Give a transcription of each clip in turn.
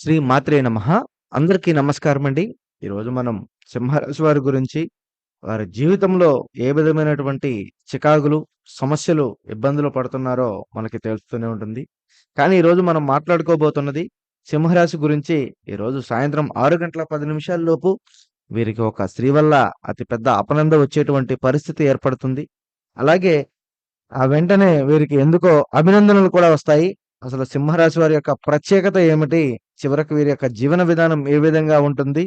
శ్రీ మాత్రే నమ అందరికీ నమస్కారం అండి ఈరోజు మనం సింహరాశి వారి గురించి, వారి జీవితంలో ఏ విధమైనటువంటి చికాకులు, సమస్యలు, ఇబ్బందులు పడుతున్నారో మనకి తెలుస్తూనే ఉంటుంది. కానీ ఈరోజు మనం మాట్లాడుకోబోతున్నది సింహరాశి గురించి. ఈరోజు సాయంత్రం ఆరు గంటల పది నిమిషాల లోపు వీరికి ఒక స్త్రీ వల్ల అతి పెద్ద వచ్చేటువంటి పరిస్థితి ఏర్పడుతుంది. అలాగే ఆ వెంటనే వీరికి ఎందుకో అభినందనలు కూడా వస్తాయి. అసలు సింహరాశి వారి యొక్క ప్రత్యేకత ఏమిటి? చివరకు వీరి యొక్క జీవన విధానం ఏ విధంగా ఉంటుంది?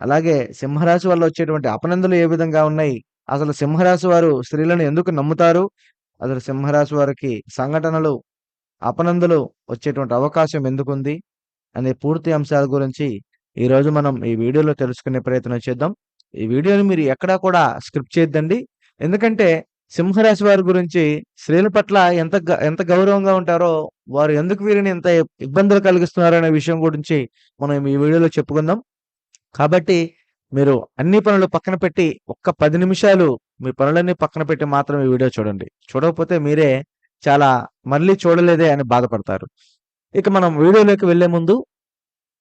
అలాగే సింహరాశి వల్ల వచ్చేటువంటి అపనందులు ఏ విధంగా ఉన్నాయి? అసలు సింహరాశి వారు స్త్రీలను ఎందుకు నమ్ముతారు? అసలు సింహరాశి వారికి సంఘటనలు, అపనందులు వచ్చేటువంటి అవకాశం ఎందుకుంది? అనే పూర్తి అంశాల గురించి ఈరోజు మనం ఈ వీడియోలో తెలుసుకునే ప్రయత్నం చేద్దాం. ఈ వీడియోని మీరు ఎక్కడా కూడా స్క్రిప్ట్ చేయొద్దండి. ఎందుకంటే సింహరాశి వారి గురించి స్త్రీల పట్ల ఎంత ఎంత గౌరవంగా ఉంటారో, వారు ఎందుకు వీరిని ఎంత ఇబ్బందులు కలిగిస్తున్నారనే విషయం గురించి మనం ఈ వీడియోలో చెప్పుకుందాం. కాబట్టి మీరు అన్ని పనులు పక్కన పెట్టి ఒక్క పది నిమిషాలు మీ పనులన్నీ పక్కన పెట్టి మాత్రం ఈ వీడియో చూడండి. చూడకపోతే మీరే చాలా మళ్ళీ చూడలేదే అని బాధపడతారు. ఇక మనం వీడియోలోకి వెళ్ళే ముందు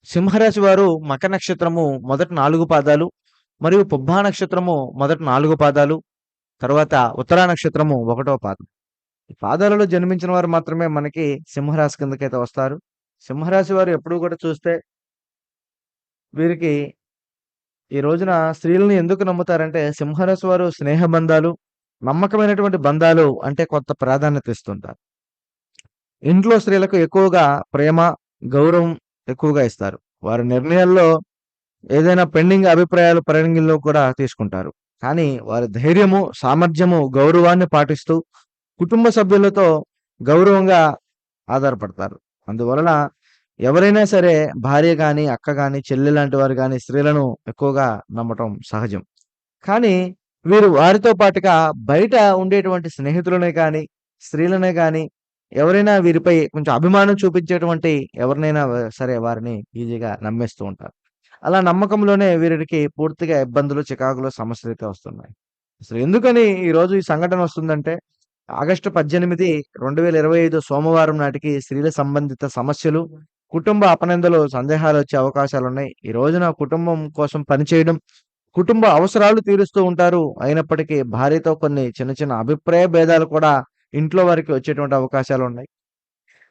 సింహరాశి వారు మక నక్షత్రము మొదటి నాలుగు పాదాలు మరియు పుబ్బా నక్షత్రము మొదటి నాలుగు పాదాలు, తర్వాత ఉత్తరా నక్షత్రము ఒకటో పాదం. ఈ పాదాలలో జన్మించిన వారు మాత్రమే మనకి సింహరాశి కిందకైతే వస్తారు. సింహరాశి వారు ఎప్పుడు కూడా చూస్తే వీరికి ఈ రోజున స్త్రీలని ఎందుకు నమ్ముతారంటే సింహరాశి వారు స్నేహ బంధాలు, నమ్మకమైనటువంటి బంధాలు అంటే కొంత ప్రాధాన్యత ఇస్తుంటారు. ఇంట్లో స్త్రీలకు ఎక్కువగా ప్రేమ, గౌరవం ఎక్కువగా ఇస్తారు. వారి నిర్ణయాల్లో ఏదైనా పెండింగ్ అభిప్రాయాలు పరిగణనలో కూడా తీసుకుంటారు. కానీ వారి ధైర్యము, సామర్థ్యము, గౌరవాన్ని పాటిస్తూ కుటుంబ సభ్యులతో గౌరవంగా ఆధారపడతారు. అందువలన ఎవరైనా సరే భార్య కానీ అక్క కానీ చెల్లి లాంటి వారు కానీ స్త్రీలను ఎక్కువగా నమ్మటం సహజం. కానీ వీరు వారితో పాటుగా బయట ఉండేటువంటి స్నేహితులనే కానీ స్త్రీలనే కానీ ఎవరైనా వీరిపై కొంచెం అభిమానం చూపించేటువంటి ఎవరినైనా సరే వారిని ఈజీగా నమ్మేస్తూ ఉంటారు. అలా నమ్మకంలోనే వీరికి పూర్తిగా ఇబ్బందులు, చికాకులు, అయితే వస్తున్నాయి. అసలు ఎందుకని ఈరోజు ఈ సంఘటన వస్తుందంటే ఆగస్టు 18, 2025 సోమవారం నాటికి స్త్రీల సంబంధిత సమస్యలు, కుటుంబ అపణతులు సందేహాలు వచ్చే అవకాశాలు ఉన్నాయి ఈ రోజున కుటుంబం కోసం పనిచేయడం, కుటుంబ అవసరాలు తీరుస్తూ ఉంటారు. అయినప్పటికీ భార్యతో కొన్ని చిన్న చిన్న అభిప్రాయ భేదాలు కూడా ఇంట్లో వారికి వచ్చేటువంటి అవకాశాలు ఉన్నాయి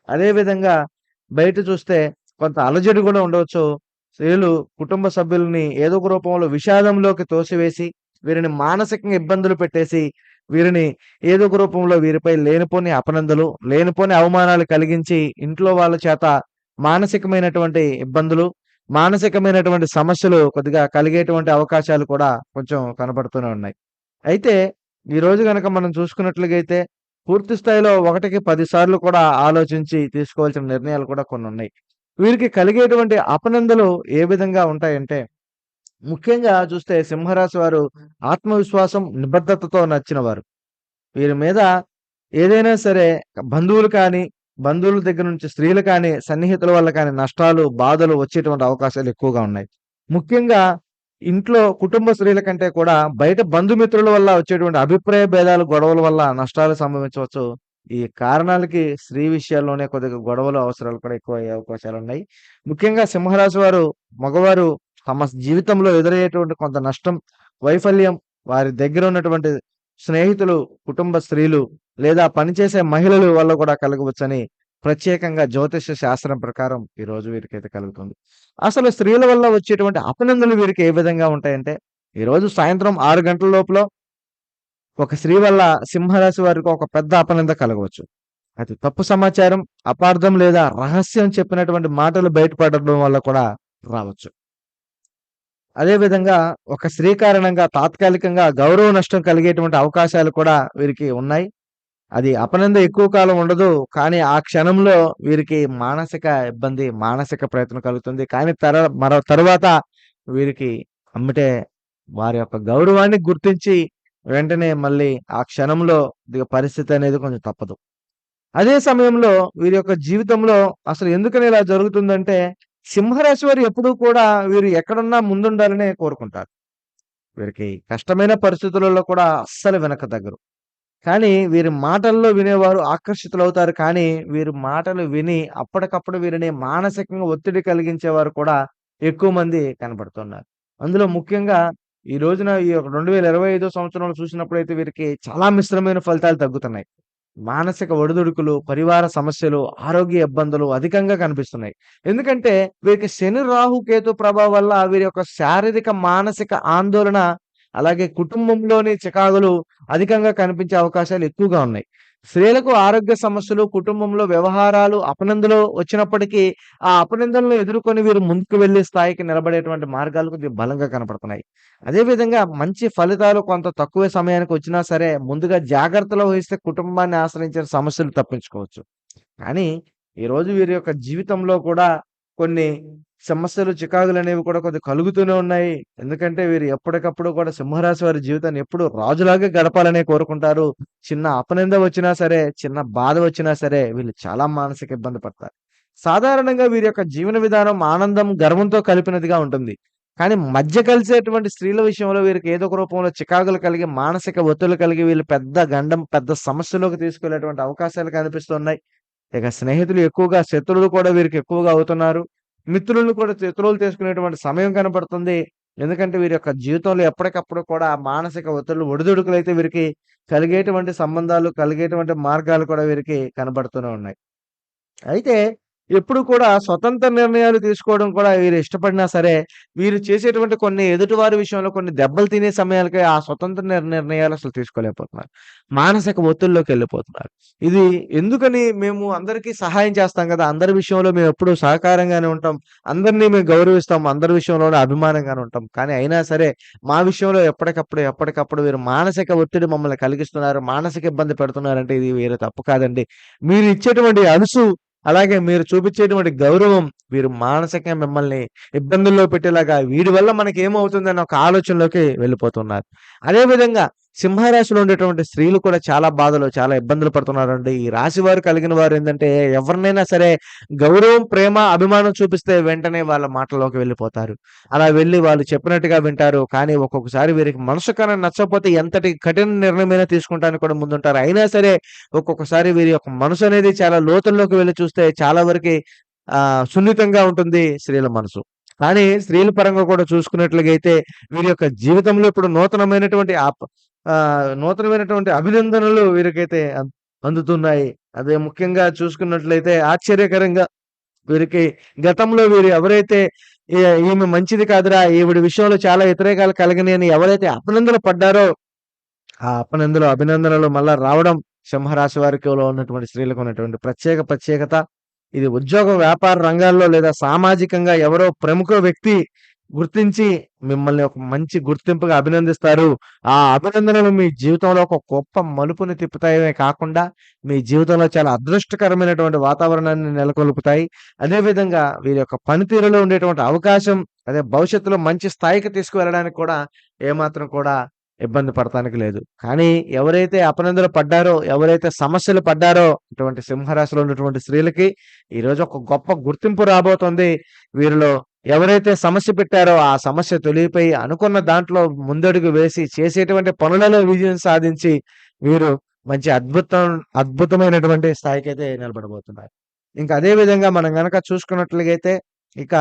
అదేవిధంగా బయట చూస్తే కొంత అలజడి కూడా ఉండవచ్చు. స్త్రీలు కుటుంబ సభ్యులని ఏదో ఒక రూపంలో విషాదంలోకి తోసివేసి, వీరిని మానసికంగా ఇబ్బందులు పెట్టేసి, వీరిని ఏదో ఒక రూపంలో వీరిపై లేనిపోని అపనందలు లేనిపోని అవమానాలు కలిగించి ఇంట్లో వాళ్ళ చేత మానసికమైనటువంటి ఇబ్బందులు, మానసికమైనటువంటి సమస్యలు కొద్దిగా కలిగేటువంటి అవకాశాలు కూడా కొంచెం కనబడుతూనే ఉన్నాయి. అయితే ఈరోజు కనుక మనం చూసుకున్నట్లుగైతే పూర్తి స్థాయిలో ఒకటికి పది సార్లు కూడా ఆలోచించి తీసుకోవాల్సిన నిర్ణయాలు కూడా కొన్ని ఉన్నాయి వీరికి కలిగేటువంటి అపనందలు ఏ విధంగా ఉంటాయంటే ముఖ్యంగా చూస్తే సింహరాశి వారు ఆత్మవిశ్వాసం, నిబద్ధతతో నచ్చినవారు. వీరి మీద ఏదైనా సరే బంధువులు కానీ, బంధువుల దగ్గర నుంచి స్త్రీలు కానీ, సన్నిహితుల వల్ల కానీ నష్టాలు, బాధలు వచ్చేటువంటి అవకాశాలు ఎక్కువగా ఉన్నాయి. ముఖ్యంగా ఇంట్లో కుటుంబ స్త్రీల కంటే కూడా బయట బంధుమిత్రుల వల్ల వచ్చేటువంటి అభిప్రాయ భేదాలు, గొడవల వల్ల నష్టాలు సంభవించవచ్చు. ఈ కారణాలకి స్త్రీ విషయాల్లోనే కొద్దిగా గొడవలు, అవసరాలు కూడా ఎక్కువ అయ్యే అవకాశాలు ఉన్నాయి ముఖ్యంగా సింహరాశి వారు మగవారు తమ జీవితంలో ఎదురయ్యేటువంటి కొంత నష్టం, వైఫల్యం వారి దగ్గర ఉన్నటువంటి స్నేహితులు, కుటుంబ స్త్రీలు లేదా పనిచేసే మహిళల వల్ల కూడా కలగవచ్చని ప్రత్యేకంగా జ్యోతిష్య శాస్త్రం ప్రకారం ఈరోజు వీరికైతే కలుగుతుంది. అసలు స్త్రీల వల్ల వచ్చేటువంటి అపనిందలు వీరికి ఏ విధంగా ఉంటాయంటే ఈరోజు సాయంత్రం ఆరు గంటల లోపల ఒక స్త్రీ వల్ల సింహరాశి వారికి ఒక పెద్ద అపనింద కలగవచ్చు. అది తప్పు సమాచారం, అపార్థం లేదా రహస్యం చెప్పినటువంటి మాటలు బయటపడడం వల్ల కూడా రావచ్చు. అదేవిధంగా ఒక స్త్రీ కారణంగా తాత్కాలికంగా గౌరవ నష్టం కలిగేటువంటి అవకాశాలు కూడా వీరికి ఉన్నాయి. అది అపనింద ఎక్కువ కాలం ఉండదు. కానీ ఆ క్షణంలో వీరికి మానసిక ఇబ్బంది, మానసిక ప్రయత్నం కలుగుతుంది. కానీ తర మరో తరువాత వీరికి అమ్మటే వారి యొక్క గౌరవాన్ని గుర్తించి వెంటనే మళ్ళీ ఆ క్షణంలో దిగ పరిస్థితి అనేది కొంచెం తప్పదు. అదే సమయంలో వీరి యొక్క జీవితంలో అసలు ఎందుకని ఇలా జరుగుతుందంటే సింహరాశి వారు ఎప్పుడూ కూడా వీరు ఎక్కడున్నా ముందుండాలనే కోరుకుంటారు. వీరికి కష్టమైన పరిస్థితులలో కూడా అస్సలు వెనక తగ్గరు. కానీ వీరి మాటల్లో వినేవారు ఆకర్షితులవుతారు. కానీ వీరి మాటలు విని అప్పటికప్పుడు వీరిని మానసికంగా ఒత్తిడి కలిగించేవారు కూడా ఎక్కువ మంది కనపడుతున్నారు. అందులో ముఖ్యంగా ఈ రోజున ఈ యొక్క 2025 సంవత్సరంలో చూసినప్పుడైతే వీరికి చాలా మిశ్రమైన ఫలితాలు తగ్గుతున్నాయి. మానసిక ఒడిదుడుకులు, పరివార సమస్యలు, ఆరోగ్య ఇబ్బందులు అధికంగా కనిపిస్తున్నాయి. ఎందుకంటే వీరికి శని, రాహు, కేతు ప్రభావం వల్ల వీరి యొక్క శారీరక, మానసిక ఆందోళన అలాగే కుటుంబంలోని చికాకులు అధికంగా కనిపించే అవకాశాలు ఎక్కువగా ఉన్నాయి. స్త్రీలకు ఆరోగ్య సమస్యలు, కుటుంబంలో వ్యవహారాలు అపనందులు వచ్చినప్పటికీ ఆ అపనందులను ఎదుర్కొని వీరు ముందుకు వెళ్ళే స్థాయికి నిలబడేటువంటి మార్గాలు కొద్దిగా బలంగా కనపడుతున్నాయి. అదేవిధంగా మంచి ఫలితాలు కొంత తక్కువ సమయానికి వచ్చినా సరే ముందుగా జాగ్రత్తలు వహిస్తే కుటుంబాన్ని ఆశ్రయించిన సమస్యలు తప్పించుకోవచ్చు. కానీ ఈరోజు వీరి యొక్క జీవితంలో కూడా కొన్ని సమస్యలు, చికాకులు అనేవి కూడా కొద్దిగా కలుగుతూనే ఉన్నాయి. ఎందుకంటే వీరు ఎప్పటికప్పుడు కూడా సింహరాశి వారి జీవితాన్ని ఎప్పుడు రాజులాగే గడపాలనే కోరుకుంటారు. చిన్న అపనింద వచ్చినా సరే, చిన్న బాధ వచ్చినా సరే వీళ్ళు చాలా మానసిక ఇబ్బంది పడతారు. సాధారణంగా వీరి యొక్క జీవన విధానం ఆనందం, గర్వంతో కలిపినదిగా ఉంటుంది. కానీ మధ్య కలిసేటువంటి స్త్రీల విషయంలో వీరికి ఏదో ఒక రూపంలో చికాకులు కలిగి, మానసిక ఒత్తులు కలిగి వీళ్ళు పెద్ద గండం, పెద్ద సమస్యలోకి తీసుకెళ్ళేటువంటి అవకాశాలు కనిపిస్తున్నాయి. ఇక స్నేహితులు ఎక్కువగా శత్రువులు కూడా వీరికి ఎక్కువగా అవుతున్నారు. మిత్రులను కూడా ఇతరులు తీసుకునేటువంటి సమయం కనపడుతుంది. ఎందుకంటే వీరి యొక్క జీవితంలో ఎప్పటికప్పుడు కూడా మానసిక ఒత్తిళ్ళు, అయితే వీరికి కలిగేటువంటి సంబంధాలు, కలిగేటువంటి మార్గాలు కూడా వీరికి కనబడుతూనే ఉన్నాయి. అయితే ఎప్పుడు కూడా స్వతంత్ర నిర్ణయాలు తీసుకోవడం కూడా వీరు ఇష్టపడినా సరే, వీరు చేసేటువంటి కొన్ని ఎదుటివారి విషయంలో కొన్ని దెబ్బలు తినే సమయాలకి ఆ స్వతంత్ర నిర్ణయాలు అసలు తీసుకోలేకపోతున్నారు. మానసిక ఒత్తిడిలోకెళ్ళిపోతున్నారు. ఇది ఎందుకని మేము అందరికీ సహాయం చేస్తాం కదా అందరి విషయంలో మేము ఎప్పుడూ సహకారంగానే ఉంటాం. అందరిని మేము గౌరవిస్తాం. అందరి విషయంలోనే అభిమానంగానే ఉంటాం. కానీ అయినా సరే మా విషయంలో ఎప్పటికప్పుడు, ఎప్పటికప్పుడు వీరు మానసిక ఒత్తిడి మమ్మల్ని కలిగిస్తున్నారు. మానసిక ఇబ్బంది పెడుతున్నారంటే ఇది వీరు తప్పు కాదండి. మీరు ఇచ్చేటువంటి అలుసు అలాగే మీరు చూపించేటువంటి గౌరవం వీరు మానసికంగా మిమ్మల్ని ఇబ్బందుల్లో పెట్టేలాగా వీడి వల్ల మనకి మనకేమవుతుందన్న ఒక ఆలోచనలోకి వెళ్ళిపోతున్నారు. అదే విధంగా సింహరాశిలో ఉండేటువంటి స్త్రీలు కూడా చాలా బాధలు, చాలా ఇబ్బందులు పడుతున్నారండి. ఈ రాశి వారు కలిగిన వారు ఏంటంటే ఎవరినైనా సరే గౌరవం, ప్రేమ, అభిమానం చూపిస్తే వెంటనే వాళ్ళ మాటల్లోకి వెళ్ళిపోతారు. అలా వెళ్ళి వాళ్ళు చెప్పినట్టుగా వింటారు. కానీ ఒక్కొక్కసారి వీరికి మనసు కన్నా నచ్చకపోతే ఎంతటి కఠిన నిర్ణయమైనా తీసుకుంటానికి కూడా ముందుంటారు. అయినా సరే ఒక్కొక్కసారి వీరి యొక్క మనసు అనేది చాలా లోతుల్లోకి వెళ్ళి చూస్తే చాలా వరకి సున్నితంగా ఉంటుంది స్త్రీల మనసు. కానీ స్త్రీల పరంగా కూడా చూసుకున్నట్లుగైతే వీరి యొక్క జీవితంలో ఇప్పుడు నూతనమైనటువంటి ఆప్ నూతనమైనటువంటి అభినందనలు వీరికైతే అందుతున్నాయి. అదే ముఖ్యంగా చూసుకున్నట్లయితే ఆశ్చర్యకరంగా వీరికి గతంలో వీరు ఎవరైతే ఈమె మంచిది కాదురా! ఈవిడ విషయంలో చాలా వ్యతిరేకాలు కలిగినాయని అని ఎవరైతే అభినందన పడ్డారో ఆ అపనిందలు, అభినందనలు మళ్ళా రావడం సింహరాశి వారికిలో ఉన్నటువంటి స్త్రీలకు ఉన్నటువంటి ప్రత్యేక ప్రత్యేకత. ఇది ఉద్యోగ, వ్యాపార రంగాల్లో లేదా సామాజికంగా ఎవరో ప్రముఖ వ్యక్తి గుర్తించి మిమ్మల్ని ఒక మంచి గుర్తింపుగా అభినందిస్తారు. ఆ అభినందనలు మీ జీవితంలో ఒక గొప్ప మలుపుని తిప్పుతాయమే కాకుండా మీ జీవితంలో చాలా అదృష్టకరమైనటువంటి వాతావరణాన్ని నెలకొల్పుతాయి. అదే విధంగా వీరి యొక్క పనితీరులో ఉండేటువంటి అవకాశం అదే భవిష్యత్తులో మంచి స్థాయికి తీసుకువెళ్ళడానికి కూడా ఏమాత్రం కూడా ఇబ్బంది పడటానికి లేదు. కానీ ఎవరైతే అపనందలు పడ్డారో, ఎవరైతే సమస్యలు పడ్డారో ఇటువంటి సింహరాశిలో ఉన్నటువంటి స్త్రీలకి ఈరోజు ఒక గొప్ప గుర్తింపు రాబోతుంది. వీరిలో ఎవరైతే సమస్య పెట్టారో ఆ సమస్య తొలగిపోయి అనుకున్న దాంట్లో ముందడుగు వేసి చేసేటువంటి పనులలో విజయం సాధించి వీరు మంచి అద్భుతం అద్భుతమైనటువంటి స్థాయికి అయితే నిలబడబోతున్నారు. ఇంకా అదే విధంగా మనం గనక చూసుకున్నట్లుగైతే ఇక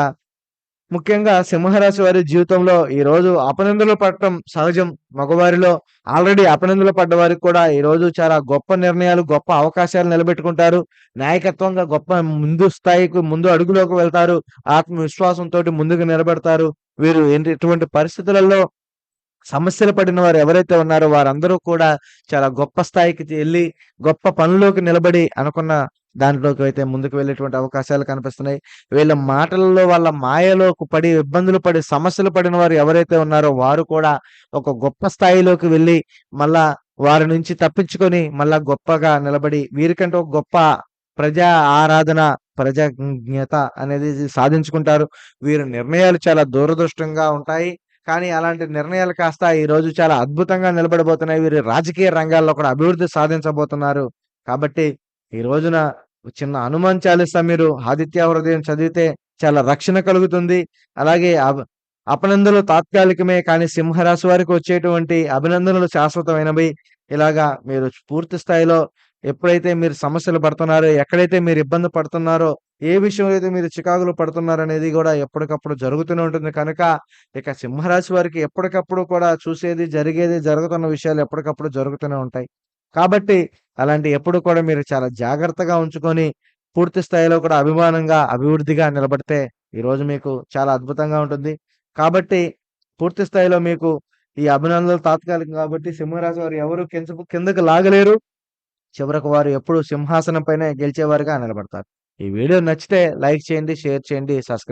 ముఖ్యంగా సింహరాశి వారి జీవితంలో ఈ రోజు అపనిందలు పడటం సహజం. మగవారిలో ఆల్రెడీ అపనిందలు పడ్డ వారికి కూడా ఈ రోజు చాలా గొప్ప నిర్ణయాలు, గొప్ప అవకాశాలు నిలబెట్టుకుంటారు. నాయకత్వంగా గొప్ప ముందు స్థాయికి ముందు అడుగులోకి వెళ్తారు. ఆత్మవిశ్వాసంతో ముందుకు నిలబెడతారు వీరు ఏంటి ఎటువంటి పరిస్థితులలో సమస్యలు పడిన వారు ఎవరైతే ఉన్నారో వారందరూ కూడా చాలా గొప్ప స్థాయికి వెళ్ళి గొప్ప పనుల్లోకి నిలబడి అనుకున్న దాంట్లోకి అయితే ముందుకు వెళ్ళేటువంటి అవకాశాలు కనిపిస్తున్నాయి. వీళ్ళ మాటలలో వాళ్ళ మాయలోకి పడి, ఇబ్బందులు పడి, సమస్యలు పడిన వారు ఎవరైతే ఉన్నారో వారు కూడా ఒక గొప్ప స్థాయిలోకి వెళ్ళి మళ్ళా వారి నుంచి తప్పించుకొని మళ్ళా గొప్పగా నిలబడి వీరికంటే ఒక గొప్ప ప్రజా ఆరాధన, ప్రజాజ్ఞత అనేది సాధించుకుంటారు. వీరి నిర్ణయాలు చాలా దూరదృష్టంగా ఉంటాయి. కానీ అలాంటి నిర్ణయాలు కాస్త ఈ రోజు చాలా అద్భుతంగా నిలబడబోతున్నాయి. వీరు రాజకీయ రంగాల్లో కూడా అభివృద్ధి సాధించబోతున్నారు. కాబట్టి ఈ రోజున చిన్న హనుమాన్ చాలీసా మీరు ఆదిత్య హృదయం చదివితే చాలా రక్షణ కలుగుతుంది. అలాగే అభినందనలు తాత్కాలికమే కానీ సింహరాశి వారికి వచ్చేటువంటి అభినందనలు శాశ్వతమైనవి. ఇలాగా మీరు పూర్తి స్థాయిలో ఎప్పుడైతే మీరు సమస్యలు పడుతున్నారో, ఎక్కడైతే మీరు ఇబ్బంది పడుతున్నారో, ఏ విషయంలో అయితే మీరు చికాకులు పడుతున్నారనేది కూడా ఎప్పటికప్పుడు జరుగుతూనే ఉంటుంది కనుక, ఇక సింహరాశి వారికి ఎప్పటికప్పుడు కూడా చూసేది, జరిగేది, జరుగుతున్న విషయాలు ఎప్పటికప్పుడు జరుగుతూనే ఉంటాయి. కాబట్టి అలాంటి ఎప్పుడు కూడా మీరు చాలా జాగ్రత్తగా ఉంచుకొని, పూర్తి స్థాయిలో కూడా అభిమానంగా, అభివృద్ధిగా నిలబడితే ఈరోజు మీకు చాలా అద్భుతంగా ఉంటుంది. కాబట్టి పూర్తి స్థాయిలో మీకు ఈ అభినందనలు తాత్కాలికం కాబట్టి సింహరాశి వారు ఎవరు కింద కిందకు లాగలేరు. చివరకు వారు ఎప్పుడు సింహాసనంపైనే గెలిచేవారుగా నిలబడతారు. ఈ వీడియో నచ్చితే లైక్ చేయండి, షేర్ చేయండి, సబ్స్క్రైబ్